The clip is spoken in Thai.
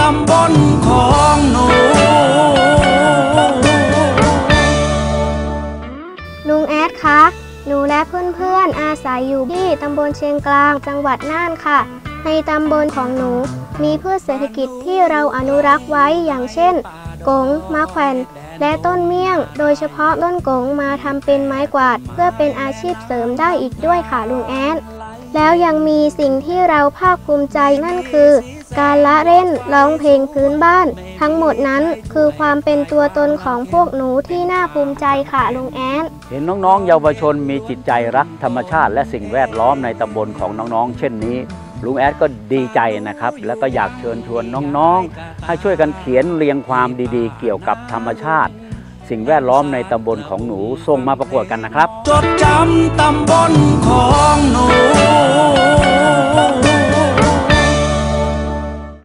ตำบลของหนู ลุงแอดคะ หนูและเพื่อนๆอาศัยอยู่ที่ตำบลเชียงกลางจังหวัดน่านค่ะ ในตำบลของหนู มีพืชเศรษฐกิจที่เราอนุรักษ์ไว้อย่างเช่น กงมะแขวนและต้นเมี่ยง โดยเฉพาะต้นกงมาทำเป็นไม้กวาด เพื่อเป็นอาชีพเสริมได้อีกด้วยค่ะลุงแอดแล้วยังมีสิ่งที่เราภาคภูมิใจนั่นคือ การละเล่นร้องเพลงพื้นบ้าน ทั้งหมดนั้นคือความเป็นตัวตนของพวกหนูที่น่าภูมิใจค่ะลุงแอดเห็นน้องๆ เยาวชนมีจิตใจรักธรรมชาติ และสิ่งแวดล้อมในตำบลของน้องๆ เช่นนี้ลุงแอดก็ดีใจนะครับ แล้วก็อยากเชิญชวนน้องๆ ให้ช่วยกันเขียนเรียงความดีๆ เกี่ยวกับธรรมชาติ สิ่งแวดล้อมในตำบลของหนูส่งมาประกวดกันนะครับ จดจำตำบลของหนู